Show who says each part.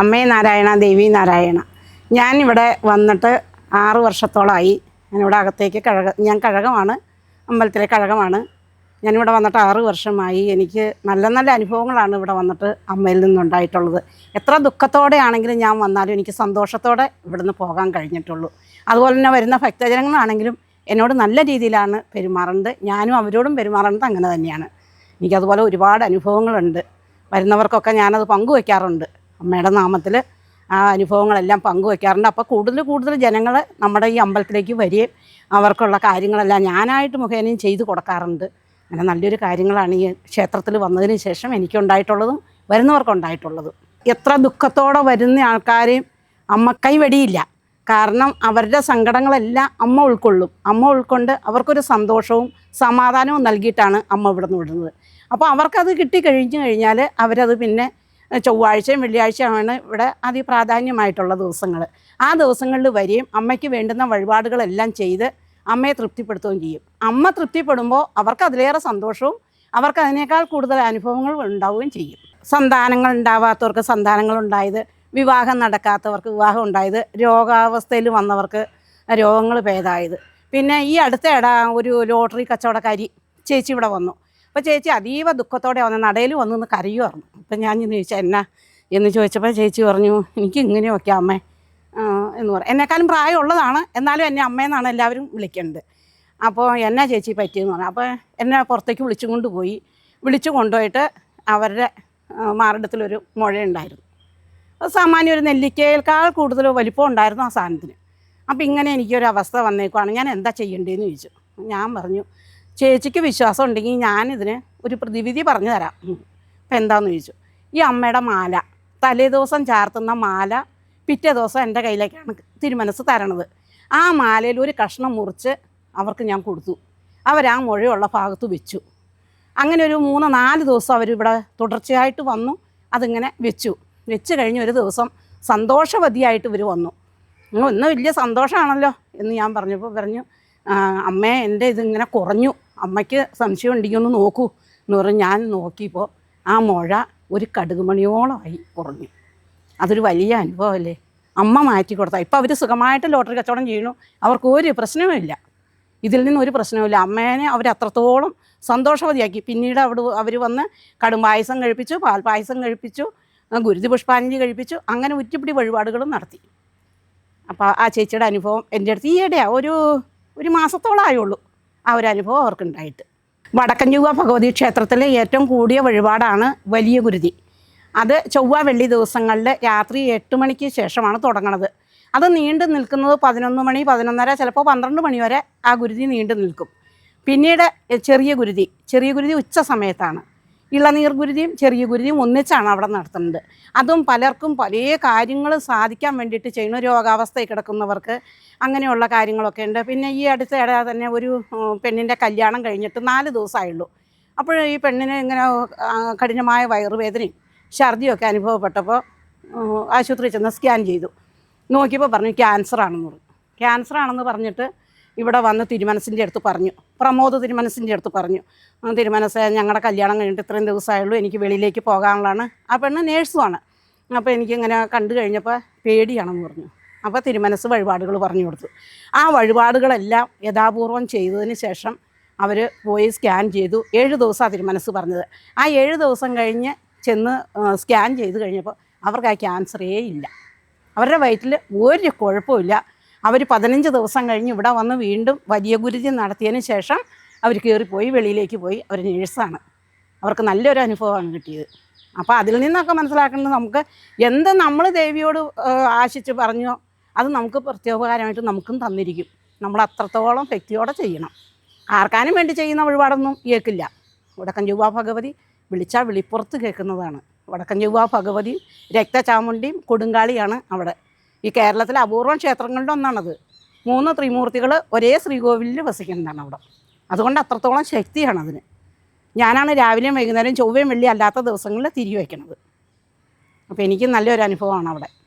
Speaker 1: അമ്മേ നാരായണ ദേവി നാരായണ. ഞാൻ ഇവിടെ വന്നിട്ട് ആറ് വർഷത്തോളമായി ഞാനിവിടെ അകത്തേക്ക് കഴക ഞാൻ കഴകമാണ്. അമ്പലത്തിലെ കഴകമാണ്. ഞാനിവിടെ വന്നിട്ട് ആറ് വർഷമായി. എനിക്ക് നല്ല നല്ല അനുഭവങ്ങളാണ് ഇവിടെ വന്നിട്ട് അമ്മയിൽ നിന്നുണ്ടായിട്ടുള്ളത്. എത്ര ദുഃഖത്തോടെയാണെങ്കിലും ഞാൻ വന്നാലും എനിക്ക് സന്തോഷത്തോടെ ഇവിടുന്ന് പോകാൻ കഴിഞ്ഞിട്ടുള്ളൂ. അതുപോലെ തന്നെ വരുന്ന ഭക്തജനങ്ങളാണെങ്കിലും എന്നോട് നല്ല രീതിയിലാണ് പെരുമാറുന്നത് ഞാനും അവരോടും പെരുമാറുന്നത് അങ്ങനെ തന്നെയാണ്. എനിക്കതുപോലെ ഒരുപാട് അനുഭവങ്ങളുണ്ട്. വരുന്നവർക്കൊക്കെ ഞാനത് പങ്കുവയ്ക്കാറുണ്ട് അമ്മയുടെ നാമത്തിൽ ആ അനുഭവങ്ങളെല്ലാം പങ്കുവയ്ക്കാറുണ്ട് അപ്പോൾ കൂടുതൽ കൂടുതൽ ജനങ്ങൾ നമ്മുടെ ഈ അമ്പലത്തിലേക്ക് വരികയും അവർക്കുള്ള കാര്യങ്ങളെല്ലാം ഞാനായിട്ട് മുഖേനയും ചെയ്തു കൊടുക്കാറുണ്ട്. അങ്ങനെ നല്ലൊരു കാര്യങ്ങളാണ് ഈ ക്ഷേത്രത്തിൽ വന്നതിന് ശേഷം എനിക്കുണ്ടായിട്ടുള്ളതും വരുന്നവർക്കുണ്ടായിട്ടുള്ളതും. എത്ര ദുഃഖത്തോടെ വരുന്ന ആൾക്കാരെയും അമ്മ കൈവടിയില്ല. കാരണം അവരുടെ സങ്കടങ്ങളെല്ലാം അമ്മ ഉൾക്കൊള്ളും. അമ്മ ഉൾക്കൊണ്ട് അവർക്കൊരു സന്തോഷവും സമാധാനവും നൽകിയിട്ടാണ് അമ്മ ഇവിടെ നിന്ന് വിടുന്നത്. അപ്പോൾ അവർക്കത് കിട്ടിക്കഴിഞ്ഞു കഴിഞ്ഞാൽ അവരത് പിന്നെ ചൊവ്വാഴ്ചയും വെള്ളിയാഴ്ചയുമാണ് ഇവിടെ അതിപ്രാധാന്യമായിട്ടുള്ള ദിവസങ്ങൾ ആ ദിവസങ്ങളിൽ വരികയും അമ്മയ്ക്ക് വേണ്ടുന്ന വഴിപാടുകളെല്ലാം ചെയ്ത് അമ്മയെ തൃപ്തിപ്പെടുത്തുകയും ചെയ്യും. അമ്മ തൃപ്തിപ്പെടുമ്പോൾ അവർക്ക് അതിലേറെ സന്തോഷവും അവർക്ക് അതിനേക്കാൾ കൂടുതൽ അനുഭവങ്ങൾ ഉണ്ടാവുകയും ചെയ്യും. സന്താനങ്ങൾ ഉണ്ടാവാത്തവർക്ക് സന്താനങ്ങൾ ഉണ്ടായത് വിവാഹം നടക്കാത്തവർക്ക് വിവാഹം ഉണ്ടായത് രോഗാവസ്ഥയിൽ വന്നവർക്ക് രോഗങ്ങൾ ഭേദമായത്. പിന്നെ ഈ അടുത്ത ഒരു ലോട്ടറി കച്ചവടക്കാരി ചേച്ചി ഇവിടെ വന്നു. അപ്പോൾ ചേച്ചി അതീവ ദുഃഖത്തോടെ വന്ന് നടയിൽ വന്നു നിന്ന് കരയുമായിരുന്നു അപ്പം ഞാൻ ഇന്ന് എന്നാ? എന്ന് ചോദിച്ചപ്പോൾ ചേച്ചി പറഞ്ഞു എനിക്ക് ഇങ്ങനെയൊക്കെ അമ്മേ എന്ന് പറയും എന്നെക്കാളും പ്രായമുള്ളതാണ് എന്നാലും എന്നെ അമ്മയെന്നാണ് എല്ലാവരും വിളിക്കേണ്ടത്. അപ്പോൾ എന്നാ ചേച്ചി പറ്റിയെന്ന് പറഞ്ഞു. അപ്പോൾ എന്നെ പുറത്തേക്ക് വിളിച്ചു കൊണ്ടുപോയി വിളിച്ചു കൊണ്ടുപോയിട്ട് അവരുടെ മാറിടത്തിലൊരു മുഴയുണ്ടായിരുന്നു. അത് സാമാന്യം ഒരു നെല്ലിക്കയേക്കാൾ കൂടുതൽ വലിപ്പം ഉണ്ടായിരുന്നു ആ സാധനത്തിന്. അപ്പോൾ ഇങ്ങനെ എനിക്കൊരു അവസ്ഥ വന്നേക്കുവാണ്. ഞാൻ എന്താ ചെയ്യേണ്ടതെന്ന് ചോദിച്ചു. ഞാൻ പറഞ്ഞു ചേച്ചിക്ക് വിശ്വാസം ഉണ്ടെങ്കിൽ ഞാനിതിന് ഒരു പ്രതിവിധി പറഞ്ഞു തരാം. അപ്പം എന്താണെന്ന് ചോദിച്ചു. ഈ അമ്മയുടെ മാല തലേ ദിവസം ചാർത്തുന്ന മാല പിറ്റേ ദിവസം എന്റെ കയ്യിലേക്കാണ് തിരുമനസ് തരണത്. ആ മാലയിൽ ഒരു കഷ്ണം മുറിച്ച് അവർക്ക് ഞാൻ കൊടുത്തു. അവർ ആ മുഴയുള്ള ഭാഗത്ത് വെച്ചു. അങ്ങനെ ഒരു മൂന്ന് നാല് ദിവസം അവരിവിടെ തുടർച്ചയായിട്ട് വന്നു അതിങ്ങനെ വെച്ചു. വെച്ച് കഴിഞ്ഞ് ഒരു ദിവസം സന്തോഷവതിയായിട്ട് ഇവർ വന്നു. ഒന്ന് വലിയ സന്തോഷമാണല്ലോ എന്ന് ഞാൻ പറഞ്ഞപ്പോൾ പറഞ്ഞു "ആ, അമ്മേ എന്റെ ഇതിങ്ങനെ കുറഞ്ഞു. അമ്മയ്ക്ക് സംശയം ഉണ്ടെങ്കിൽ ഒന്ന് നോക്കൂ. എന്ന് പറഞ്ഞ് ഞാൻ നോക്കിയപ്പോൾ ആ മുഴ ഒരു കടുക് മണിയോളമായി കുറഞ്ഞു. അതൊരു വലിയ അനുഭവമല്ലേ? അമ്മ മാറ്റി കൊടുത്താൽ ഇപ്പോൾ അവർ സുഖമായിട്ട് ലോട്ടറി കച്ചവടം ചെയ്യണു അവർക്ക് ഒരു പ്രശ്നവുമില്ല ഇതിൽ നിന്ന് ഒരു പ്രശ്നവുമില്ല അമ്മേനെ അവർ അത്രത്തോളം സന്തോഷവതിയാക്കി. പിന്നീട് അവിടെ അവർ വന്ന് കടും പായസം കഴിപ്പിച്ചു പാൽ പായസം കഴിപ്പിച്ചു ഗുരുതി പുഷ്പാഞ്ജലി കഴിപ്പിച്ചു അങ്ങനെ ഉറ്റുപിടി വഴിപാടുകളും നടത്തി. അപ്പോൾ ആ ചേച്ചിയുടെ അനുഭവം എന്റെ അടുത്ത് ഈയിടെയാണ് ഒരു ഒരു മാസത്തോളം ആയുള്ളൂ ആ ഒരു അനുഭവം അവർക്കുണ്ടായിട്ട്. വടക്കഞ്ചുവ ഭഗവതി ക്ഷേത്രത്തിലെ ഏറ്റവും കൂടിയ വഴിപാടാണ് വലിയ ഗുരുതി. അത് ചൊവ്വ വെള്ളി ദിവസങ്ങളിൽ രാത്രി എട്ട് മണിക്ക് ശേഷമാണ് തുടങ്ങണത്. അത് നീണ്ടു നിൽക്കുന്നത് പതിനൊന്ന് മണി പതിനൊന്നര ചിലപ്പോൾ പന്ത്രണ്ട് മണി വരെ ആ ഗുരുതി നീണ്ടു നിൽക്കും. പിന്നീട് ചെറിയ ഗുരുതി ചെറിയ ഗുരുതി ഉച്ച സമയത്താണ്. ഇളനീർ ഗുരുതിയും ചെറിയ ഗുരുതിയും ഒന്നിച്ചാണ് അവിടെ നടത്തുന്നത്. അതും പലർക്കും പല കാര്യങ്ങൾ സാധിക്കാൻ വേണ്ടിയിട്ട് ചെയ്യുന്ന രോഗാവസ്ഥയിൽ കിടക്കുന്നവർക്ക് അങ്ങനെയുള്ള കാര്യങ്ങളൊക്കെ ഉണ്ട്. പിന്നെ ഈ അടുത്ത ഇട തന്നെ ഒരു പെണ്ണിന്റെ കല്യാണം കഴിഞ്ഞിട്ട് നാല് ദിവസമായുള്ളൂ. അപ്പോൾ ഈ പെണ്ണിന് ഇങ്ങനെ കഠിനമായ വയറുവേദനയും ഛർദിയൊക്കെ അനുഭവപ്പെട്ടപ്പോൾ ആശുപത്രി ചെന്ന് സ്കാൻ ചെയ്തു. നോക്കിയപ്പോൾ പറഞ്ഞു ക്യാൻസർ ആണെന്ന് പറഞ്ഞു. ക്യാൻസർ ആണെന്ന് പറഞ്ഞിട്ട് ഇവിടെ വന്ന് തിരുമനസിന്റെ അടുത്ത് പറഞ്ഞു. പ്രമോദ് തിരുമനസിന്റെ അടുത്ത് പറഞ്ഞു. "ആ, തിരുമനസ് ഞങ്ങളുടെ കല്യാണം കഴിഞ്ഞിട്ട് ഇത്രയും ദിവസമായുള്ളൂ. എനിക്ക് വെളിയിലേക്ക് പോകാനുള്ളതാണ്. ആ പെണ്ണ് നേഴ്സുമാണ് അപ്പോൾ എനിക്കിങ്ങനെ കണ്ടു കഴിഞ്ഞപ്പോൾ പേടിയാണെന്ന് പറഞ്ഞു. അപ്പോൾ തിരുമനസ് വഴിപാടുകൾ പറഞ്ഞു കൊടുത്തു. ആ വഴിപാടുകളെല്ലാം യഥാപൂർവം ചെയ്തതിന് ശേഷം അവർ പോയി സ്കാൻ ചെയ്തു. ഏഴ് ദിവസമാണ് തിരുമനസ് പറഞ്ഞത്. ആ ഏഴ് ദിവസം കഴിഞ്ഞ് ചെന്ന് സ്കാൻ ചെയ്ത് കഴിഞ്ഞപ്പോൾ അവർക്ക് ആ ക്യാൻസറേ ഇല്ല. അവരുടെ വയറ്റിൽ ഒരു കുഴപ്പമില്ല അവർ പതിനഞ്ച് ദിവസം കഴിഞ്ഞ് ഇവിടെ വന്ന് വീണ്ടും വലിയ ഗുരുതി നടത്തിയതിന് ശേഷം അവർ കയറിപ്പോയി വെളിയിലേക്ക് പോയി. അവർ നേഴ്സാണ്. അവർക്ക് നല്ലൊരു അനുഭവമാണ് കിട്ടിയത്. അപ്പോൾ അതിൽ നിന്നൊക്കെ മനസ്സിലാക്കേണ്ടത് നമുക്ക് എന്ത് നമ്മൾ ദേവിയോട് ആശിച്ച് പറഞ്ഞോ അത് നമുക്ക് പ്രത്യോപകാരമായിട്ട് നമുക്കും തന്നിരിക്കും. നമ്മൾ അത്രത്തോളം ഭക്തിയോടെ ചെയ്യണം. ആർക്കാനും വേണ്ടി ചെയ്യുന്ന വഴിപാടൊന്നും കേൾക്കില്ല വടക്കൻ ചൊവ്വ ഭഗവതി വിളിച്ചാൽ വിളിപ്പുറത്ത് കേൾക്കുന്നതാണ്. വടക്കൻ ചൊവ്വ ഭഗവതി രക്തചാമുണ്ടിയും കൊടുങ്കാളിയാണ് അവിടെ. ഈ കേരളത്തിലെ അപൂർവം ക്ഷേത്രങ്ങളുടെ ഒന്നാണത്. മൂന്ന് ത്രിമൂർത്തികൾ ഒരേ ശ്രീകോവിലിൽ വസിക്കുന്നതാണ് അവിടെ. അതുകൊണ്ട് അത്രത്തോളം ശക്തിയാണ് അതിന് ഞാനാണ് രാവിലെയും വൈകുന്നേരം ചൊവ്വയും വെള്ളി അല്ലാത്ത ദിവസങ്ങളിൽ തിരി വയ്ക്കണത്. അപ്പോൾ എനിക്ക് നല്ലൊരു അനുഭവമാണ് അവിടെ.